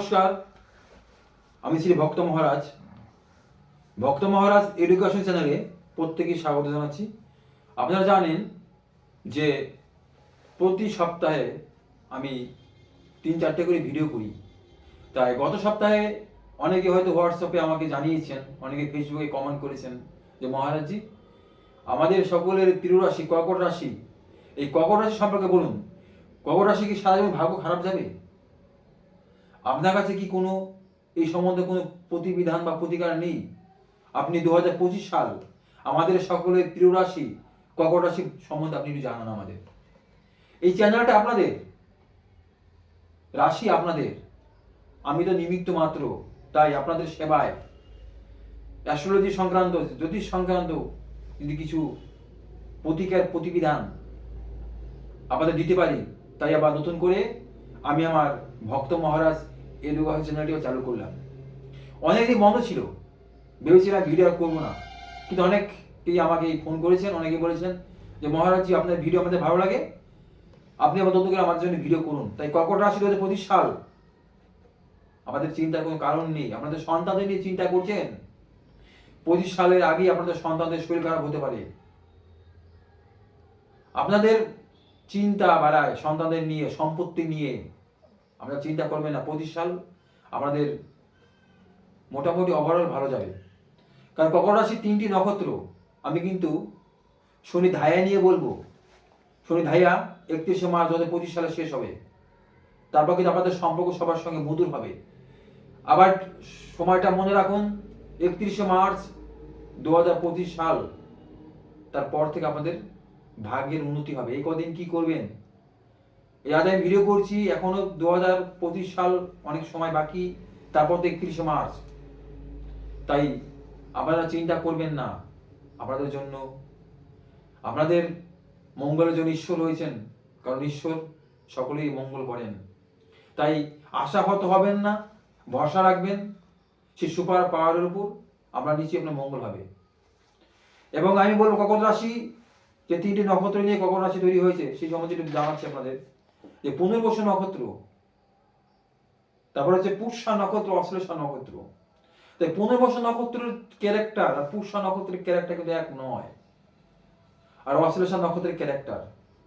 নমস্কার, আমি শ্রী ভক্ত মহারাজ। ভক্ত মহারাজ এডুকেশন চ্যানেলে প্রত্যেকে স্বাগত জানাচ্ছি। আপনারা জানেন যে প্রতি সপ্তাহে আমি তিন চারটে করে ভিডিও করি। তাই গত সপ্তাহে অনেকে হয়তো হোয়াটসঅ্যাপে আমাকে জানিয়েছেন, অনেকে ফেসবুকে কমেন্ট করেছেন যে মহারাজজি, আমাদের সকলের প্রিয় রাশি, কর্কট রাশি, এই কর্কট রাশি সম্পর্কে বলুন। কর্কট রাশি কি সারা ভাগ্য খারাপ যাবে? আপনার কাছে কি কোনো এই সম্বন্ধে কোনো প্রতিবিধান বা প্রতিকার নেই? আপনি দু হাজার পঁচিশ সাল আমাদের সকলের প্রিয় রাশি, কর্কট রাশি সম্বন্ধে আপনি একটু জানান আমাদের। এই চ্যানেলটা আপনাদের? রাশি আপনাদের। আমি তো নিমিত্ত মাত্র, তাই আপনাদের সেবায়। অ্যাস্ট্রোলজি সংক্রান্ত, জ্যোতিষ সংক্রান্ত যদি কিছু প্রতিকার, প্রতিবিধান আপনাদের দিতে পারি, তাই আবার নতুন করে আমি আমার ভক্ত মহারাজ এডুকেশন চ্যানেলটিও চালু করলাম। অনেকদিন বন্ধ ছিল। ভেবেছিলাম ভিডিও আর করব না। কিন্তু অনেকেই আমাকে ফোন করেছেন, অনেকে বলেছেন যে, মহারাজজি, আপনার ভিডিও আমাদের ভালো লাগে। আপনি আবার করে আমাদের জন্য ভিডিও করুন। তাই কর্কট রাশি দু পঁচিশ সাল। আমাদের চিন্তার কোনো কারণ নেই। আপনাদের সন্তানদের নিয়ে চিন্তা করছেন? পঁচিশ সালের আগেই আপনাদের সন্তানদের শরীর খারাপ হতে পারে। আপনাদের চিন্তা বাড়ায় সন্তানদের নিয়ে, সম্পত্তি নিয়ে। আপনারা চিন্তা করবেন না, পঁচিশ সাল আমাদের মোটামুটি ওভারঅল ভালো যাবে। কারণ কখন রাশির তিনটি নক্ষত্র। আমি কিন্তু শনি ধায়া নিয়ে বলব। শনি ধাইয়া একত্রিশে মার্চ দু পঁচিশ সালে শেষ হবে। তারপর কিন্তু আপনাদের সম্পর্ক সবার সঙ্গে মধুর হবে। আবার সময়টা মনে রাখুন, একত্রিশে মার্চ দু হাজার পঁচিশ সাল। তারপর থেকে আপনাদের ভাগ্যের উন্নতি হবে। এই কদিন কি করবেন? আজ আমি ভিডিও করছি, এখনও দু হাজার পঁচিশ সাল অনেক সময় বাকি, তারপর তো একত্রিশে মার্চ। তাই আপনারা চিন্তা করবেন না, আপনাদের জন্য। আপনাদের মঙ্গলের জন্য ঈশ্বর রয়েছেন, কারণ ঈশ্বর সকলেই মঙ্গল করেন। তাই আশাহত হবেন না, ভরসা রাখবেন, সেই সুপার পাওয়ারের উপর আপনার নিচে আপনার মঙ্গল হবে। এবং আমি বলব কখন রাশি, যে তিনটি নক্ষত্র নিয়ে কখন রাশি তৈরি হয়েছে, সেই সম্বন্ধে জানাচ্ছি আপনাদের। যে পুনর্বসু নক্ষত্র, তারপর হচ্ছে পুষ্যা নক্ষত্র, অশ্লেষা নক্ষত্র। তাই পুনর্বসু নক্ষত্রের ক্যারেক্টার আর পুষ্যা নক্ষত্রের ক্যারেক্টার কিন্তু এক নয়। আর অশ্লেষা নক্ষত্রের ক্যারেক্টার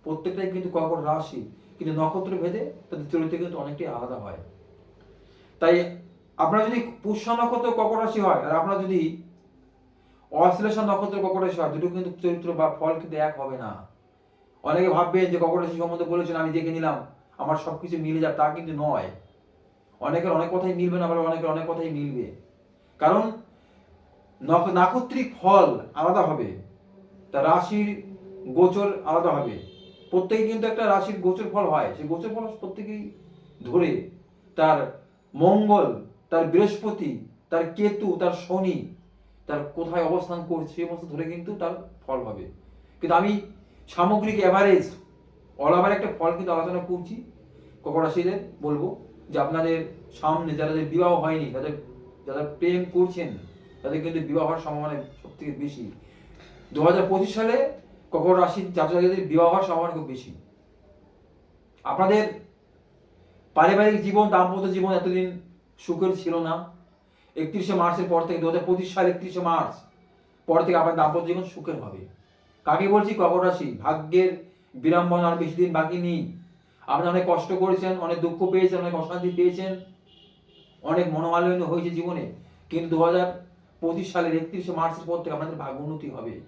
প্রত্যেকটাই কিন্তু কখন রাশি, কিন্তু নক্ষত্র ভেদে তাদের চরিত্র কিন্তু অনেকটাই আলাদা হয়। তাই আপনার যদি পুষ্যা নক্ষত্র কখন রাশি হয়, আর আপনার যদি অশ্লেষা নক্ষত্র কখন রাশি হয়, দুটো কিন্তু চরিত্র বা ফল কিন্তু এক হবে না। অনেকে ভাববেন যে কখন রাশি সম্বন্ধে বলেছেন, আমি দেখে নিলাম, আমার সবকিছু মিলে যাবে তা কিন্তু নয়। অনেকের অনেক কথাই মিলবে না, আবার অনেকের অনেক কথাই মিলবে। কারণ নাক্ষত্রিক ফল আলাদা হবে, তা রাশির গোচর আলাদা হবে। প্রত্যেকে কিন্তু একটা রাশির গোচর ফল হয়, সেই গোচর ফল প্রত্যেকেই ধরে। তার মঙ্গল, তার বৃহস্পতি, তার কেতু, তার শনি, তার কোথায় অবস্থান করছে সেই সমস্ত ধরে কিন্তু তার ফল হবে। কিন্তু আমি সামগ্রিক অ্যাভারেজ অল ওভার একটা ফল কিন্তু আলোচনা করছি। কখন রাশিদের বলব যে আপনাদের সামনে যাদের বিবাহ হয়নি, যাদের, যারা প্রেম করছেন, তাদের কিন্তু বিবাহ হওয়ার সম্ভাবনা সব থেকে বেশি। দু হাজার পঁচিশ সালে কখন রাশির জাতক জাতিদের বিবাহ হওয়ার সম্ভাবনা খুব বেশি। আপনাদের পারিবারিক জীবন, দাম্পত্য জীবন এতদিন সুখের ছিল না। একত্রিশে মার্চের পর থেকে দু হাজার পঁচিশ সাল একত্রিশে মার্চ পর থেকে আপনার দাম্পত্য জীবন সুখের হবে। কাকে বলছি? কখন রাশি। ভাগ্যের বিড়ম্বনা আর বেশি দিন বাকি নেই। আপনি অনেক কষ্ট করেছেন, অনেক দুঃখ পেয়েছেন, অনেক অশান্তি পেয়েছেন, অনেক মনোমালিন্য হয়েছে জীবনে। কিন্তু দু হাজার পঁচিশ সালের একত্রিশে মার্চের পর থেকে আপনাদের ভাগ্য উন্নতি হবে।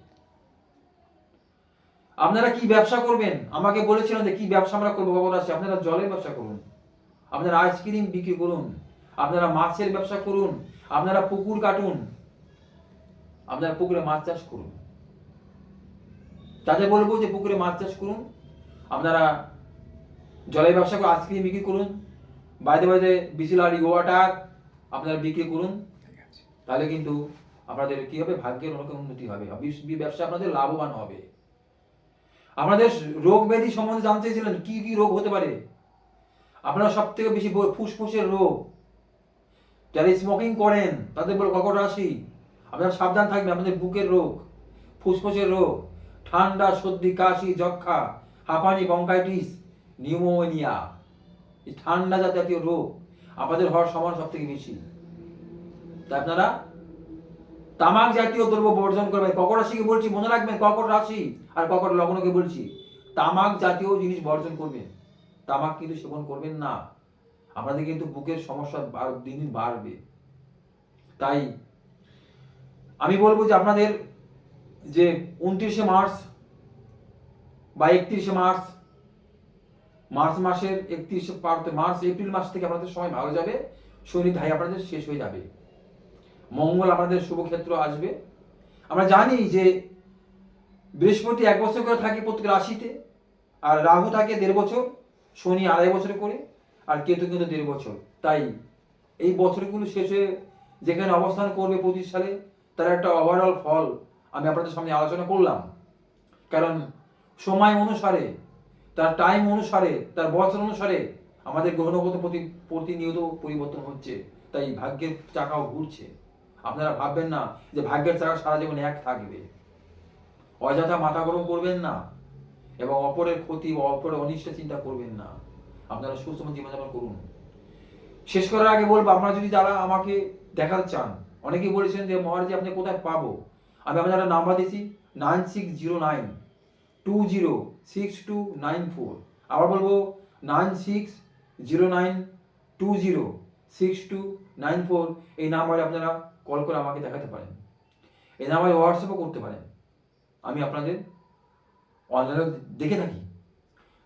আপনারা কি ব্যবসা করবেন? আমাকে বলেছিলেন যে কি ব্যবসা আমরা করব কখন আসছে আপনারা জলের ব্যবসা করুন। আপনারা আইসক্রিম বিক্রি করুন। আপনারা মাছের ব্যবসা করুন। আপনারা পুকুর কাটুন। আপনারা পুকুরে মাছ চাষ করুন। তাদের বলব যে পুকুরে মাছ চাষ করুন। আপনারা জলের ব্যবসা করে আইসক্রিম বিক্রি করুন। বাইরে বাইরে বিসিলারি ওয়াটার আপনারা বিক্রি করুন। তাহলে কিন্তু আপনাদের কি হবে? ভাগ্যের অনেক উন্নতি হবে। ব্যবসা আপনাদের লাভবান হবে। আপনাদের রোগ ব্যাধি সম্বন্ধে জানতে চেয়েছিলেন কি কি রোগ হতে পারে? আপনারা সব থেকে বেশি ফুসফুসের রোগ। যারা স্মোকিং করেন, তাদের বলে কর্কট রাশি আপনারা সাবধান থাকবেন, আপনাদের বুকের রোগ, ফুসফুসের রোগ। ঠান্ডা, সর্দি, কাশি যক্ষা হাঁপানি বঙ্কাইটিস নিউমোনিয়া ঠান্ডা জাতীয় রোগ আমাদের হওয়ার সমান সব থেকে বেশি। তাই আপনারা তামাক জাতীয় দ্রব্য বর্জন করবেন। ককট রাশিকে বলছি, মনে রাখবেন ককট রাশি আর ককট লগ্নকে বলছি, তামাক জাতীয় জিনিস বর্জন করবেন। তামাক কিন্তু সেবন করবেন না। আপনাদের কিন্তু বুকের সমস্যা দিন দিন বাড়বে। তাই আমি বলব যে আপনাদের যে উনত্রিশে মার্চ বা একত্রিশে মার্চ মার্চ মাসের একত্রিশে পারতে মার্চ, এপ্রিল মাস থেকে আপনাদের সময় ভালো যাবে, শনি ধাই আপনাদের শেষ হয়ে যাবে। মঙ্গল আপনাদের শুভক্ষেত্র আসবে। আমরা জানি যে বৃহস্পতি এক বছর করে থাকে প্রত্যেক রাশিতে, আর রাহু থাকে দেড় বছর, শনি আড়াই বছর করে, আর কেতু কিন্তু দেড় বছর। তাই এই বছরগুলো শেষে যেখানে অবস্থান করবে পঁচিশ সালে, তার একটা ওভারঅল ফল আমি আপনাদের সামনে আলোচনা করলাম। কারণ সময় অনুসারে, তার টাইম অনুসারে, তার বছর অনুসারে আমাদের গ্রহণগত প্রতি, প্রতিনিয়ত পরিবর্তন হচ্ছে। তাই ভাগ্যের চাকাও ঘুরছে। আপনারা ভাববেন না যে ভাগ্যের চাকা সারা জীবন এক থাকবে। অযথা মাথা গরম করবেন না এবং অপরের ক্ষতি অপরের অনিষ্ট চিন্তা করবেন না। আপনারা সুস্থ জীবনযাপন করুন। শেষ করার আগে বলব, আপনারা যদি যারা আমাকে দেখাতে চান, অনেকেই বলেছেন যে মহারাজি, আপনি কোথায় পাবো? আমি আপনার নাম্বার দিয়েছি nine six zero nine two zero six two nine four আবার বলব nine six zero nine two zero six two nine four এই নাম্বারে আপনারা কল করে আমাকে দেখাতে পারেন। এই নাম্বারে হোয়াটসঅ্যাপও করতে পারেন। আমি আপনাদের অনলাইনে দেখে থাকি।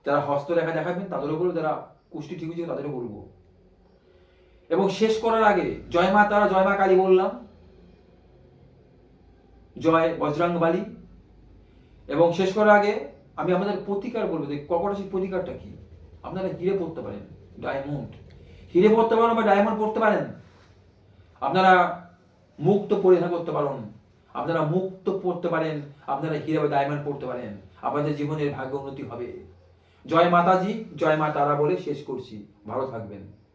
যারা হস্তরেখা দেখাবেন তাদেরও বলব যারা কুষ্টি ঠিক হয়েছে, তাদেরও বলব। এবং শেষ করার আগে, জয় মা তারা জয় মা কালী বললাম জয় বজরাঙ্গবালী এবং শেষ করার আগে আমি আপনাদের প্রতিকার বলব, যে ককটাশির প্রতিকারটা কি? আপনারা হিরে পড়তে পারেন, ডায়মন্ড। হিরে পড়তে পারেন বা ডায়মন্ড পড়তে পারেন। আপনারা মুক্ত পরিধান করতে পারেন। আপনারা মুক্ত পড়তে পারেন, আপনারা হিরে বা ডায়মন্ড পড়তে পারেন। আপনাদের জীবনের ভাগ্য উন্নতি হবে। জয় মাতাজি, জয় মা তারা বলে শেষ করছি। ভালো থাকবেন।